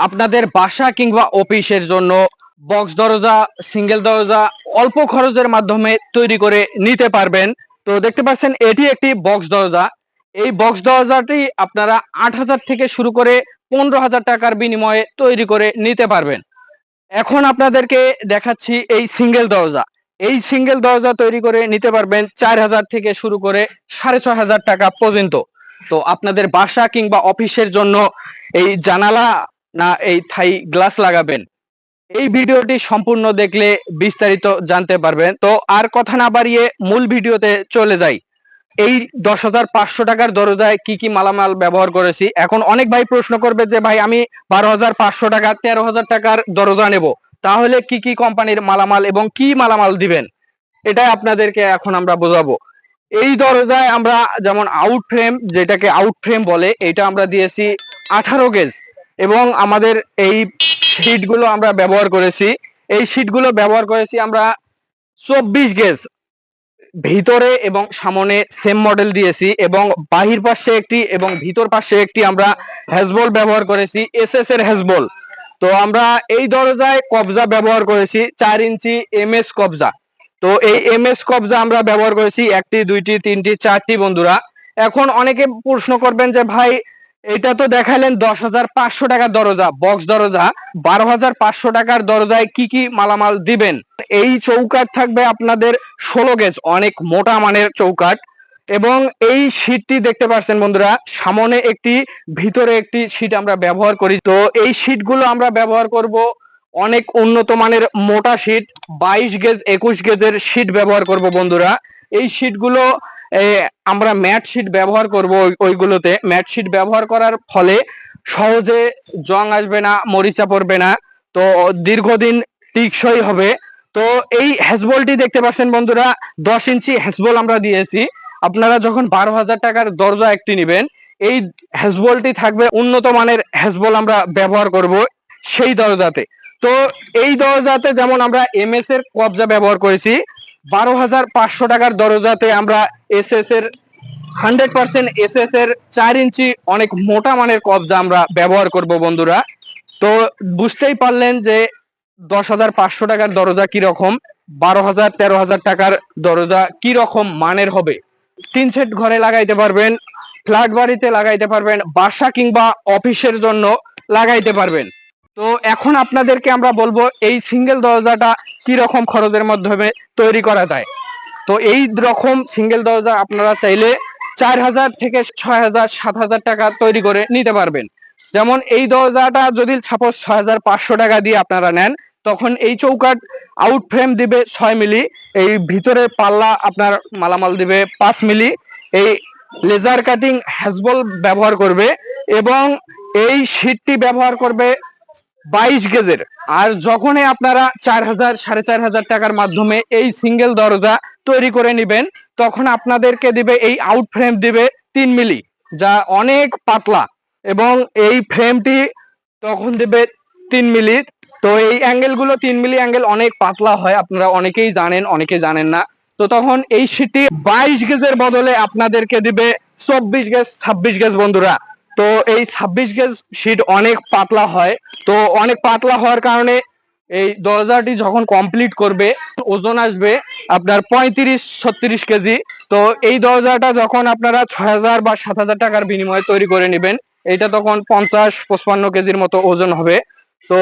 আপনাদের বাসা কিংবা অফিসের জন্য বক্স দরজা সিঙ্গেল দরজা অল্প খরচের মাধ্যমে তৈরি করে নিতে পারবেন। তো দেখতে পাচ্ছেন, এটি একটি বক্স দরজা। এই বক্স দরজাটি আপনারা আট হাজার থেকে শুরু করে পনেরো হাজার টাকার বিনিময়ে তৈরি করে নিতে পারবেন। এখন আপনাদেরকে দেখাচ্ছি এই সিঙ্গেল দরজা। এই সিঙ্গেল দরজা তৈরি করে নিতে পারবেন চার হাজার থেকে শুরু করে সাড়ে ছয় হাজার টাকা পর্যন্ত। তো আপনাদের বাসা কিংবা অফিসের জন্য এই জানালা না, এই থাই গ্লাস লাগাবেন। এই ভিডিওটি সম্পূর্ণ দেখলে বিস্তারিত জানতে পারবেন। তো আর কথা না বাড়িয়ে মূল ভিডিওতে চলে যাই। এই দশ হাজার পাঁচশো টাকার দরজায় কি কি মালামাল ব্যবহার করেছি? এখন অনেক ভাই প্রশ্ন করবে যে, ভাই, আমি বারো হাজার পাঁচশো টাকা, তেরো হাজার টাকার দরজা নেব। তাহলে কি কি কোম্পানির মালামাল এবং কি মালামাল দিবেন? এটাই আপনাদেরকে এখন আমরা বোঝাবো। এই দরজায় আমরা যেমন আউট ফ্রেম যেটাকে আউট ফ্রেম বলে, এটা আমরা দিয়েছি আঠারো গেজ। এবং আমাদের এই শীটগুলো আমরা ব্যবহার করেছি। এই শীটগুলো ব্যবহার করেছি আমরা চব্বিশ গেজ ভিতরে এবং সামনে সেম মডেল দিয়েছি এবং বাহির পাশে একটি এবং ভিতর পাশে একটি আমরা হ্যাজবল ব্যবহার করেছি এস এস এর হ্যাজবল তো আমরা এই দরজায় কবজা ব্যবহার করেছি, চার ইঞ্চি এম এস কবজা। তো এই এম এস কবজা আমরা ব্যবহার করেছি, একটি, দুইটি, তিনটি, চারটি বন্ধুরা। এখন অনেকে প্রশ্ন করবেন যে ভাই এটা তো দেখালেন দশ হাজার পাঁচশো টাকার দরজা বক্স দরজা। বারো হাজার পাঁচশো টাকার দরজায় কি কি মালামাল দিবেন? এই চৌকাট থাকবে আপনাদের ষোলো গেজ, অনেক মোটা মানের চৌকাট এবং এই শীটটি দেখতে পাচ্ছেন বন্ধুরা, সামনে একটি, ভিতরে একটি শীট আমরা ব্যবহার করি। তো এই শীটগুলো আমরা ব্যবহার করব অনেক উন্নত মানের মোটা শীট, বাইশ গেজ, একুশ গেজের শীট ব্যবহার করব বন্ধুরা। এই শীটগুলো আমরা ম্যাট শীট ব্যবহার করব ওই- ওইগুলোতে। ম্যাট শীট ব্যবহার করার ফলে সহজে জং আসবে না, মরিচা পড়বে না। তো দীর্ঘদিন টিকসই হবে। তো এই হ্যাসবলটি দেখতে পাচ্ছেন বন্ধুরা, দশ ইঞ্চি হ্যাসবল আমরা দিয়েছি। আপনারা যখন বারো হাজার টাকার দরজা একটি নেবেন, এই হ্যাসবলটি থাকবে উন্নত মানের হ্যাসবল আমরা ব্যবহার করব সেই দরজাতে। তো এই দরজাতে যেমন আমরা এমএস এর কবজা ব্যবহার করেছি বারো হাজার পাঁচশো টাকার দরজাতে আমরা এস এস এর হান্ড্রেড পার্সেন্ট এস এস এর চার ইঞ্চি অনেক মোটা মানের কবজা আমরা ব্যবহার করব বন্ধুরা। তো বুঝতেই পারলেন যে দশ হাজার পাঁচশো টাকার দরজা কীরকম, বারো হাজার তেরো হাজার টাকার দরজা কীরকম মানের হবে। তিন সেট ঘরে লাগাইতে পারবেন, ফ্ল্যাট বাড়িতে লাগাইতে পারবেন, বাসা কিংবা অফিসের জন্য লাগাইতে পারবেন। তো এখন আপনাদেরকে আমরা বলব এই সিঙ্গেল দরজাটা কি রকম খরচের মাধ্যমে তৈরি করা যায়। তো এই রকম সিঙ্গেল দরজা আপনারা চাইলে চার হাজার থেকে ছয় হাজার, সাত হাজার টাকা তৈরি করে নিতে পারবেন। যেমন এই দরজাটা যদি সাপোজ ছয় হাজার পাঁচশো টাকা দিয়ে আপনারা নেন, তখন এই চৌকাট আউট ফ্রেম দিবে ছয় মিলি, এই ভিতরে পাল্লা আপনার মালামাল দিবে পাঁচ মিলি, এই লেজার কাটিং হ্যাজবল ব্যবহার করবে এবং এই শীটটি ব্যবহার করবে বাইশ গেজের। আর যখনই আপনারা চার হাজার, সাড়ে চার হাজার টাকার মাধ্যমে এই সিঙ্গেল দরজা তৈরি করে নেবেন, তখন আপনাদেরকে দিবে এই আউট ফ্রেম দিবে তিন মিলি, যা অনেক পাতলা। এবং এই ফ্রেমটি তখন দিবে তিন মিলি। তো এই অ্যাঙ্গেলগুলো তিন মিলি অ্যাঙ্গেল অনেক পাতলা হয়, আপনারা অনেকেই জানেন, অনেকে জানেন না। তো তখন এই সিটি বাইশ গেজের বদলে আপনাদেরকে দিবে চব্বিশ গেজ, ছাব্বিশ গেজ বন্ধুরা। তো এই ছাব্বিশ গেজ শীট অনেক পাতলা হয়। তো অনেক পাতলা হওয়ার কারণে এই দরজাটি যখন কমপ্লিট করবে, ওজন আসবে আপনার পঁয়ত্রিশ, ছত্রিশ কেজি তো এই দরজাটা যখন আপনারা ছয় হাজার বা সাত হাজার টাকার বিনিময়ে তৈরি করে নেবেন এটা তখন পঞ্চাশ, পঁচপান্ন কেজির মতো ওজন হবে। তো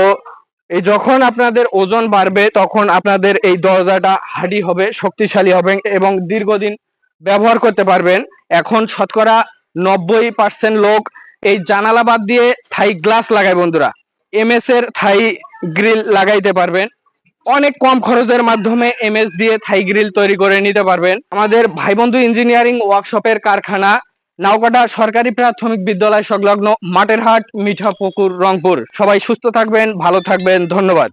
এই যখন আপনাদের ওজন বাড়বে, তখন আপনাদের এই দরজাটা হাডি হবে, শক্তিশালী হবে এবং দীর্ঘদিন ব্যবহার করতে পারবেন। এখন শতকরা নব্বই পার্সেন্ট লোক এই জানালা বাদ দিয়ে থাই গ্লাস লাগাই বন্ধুরা। এমএস এর থাই গ্রিল লাগাইতে পারবেন। অনেক কম খরচের মাধ্যমে এমএস দিয়ে থাই গ্রিল তৈরি করে নিতে পারবেন। আমাদের ভাই বন্ধু ইঞ্জিনিয়ারিং ওয়ার্কশপের কারখানা নাওকাটা সরকারি প্রাথমিক বিদ্যালয় সংলগ্ন মাটের হাট মিঠাপুকুর রংপুর। সবাই সুস্থ থাকবেন, ভালো থাকবেন, ধন্যবাদ।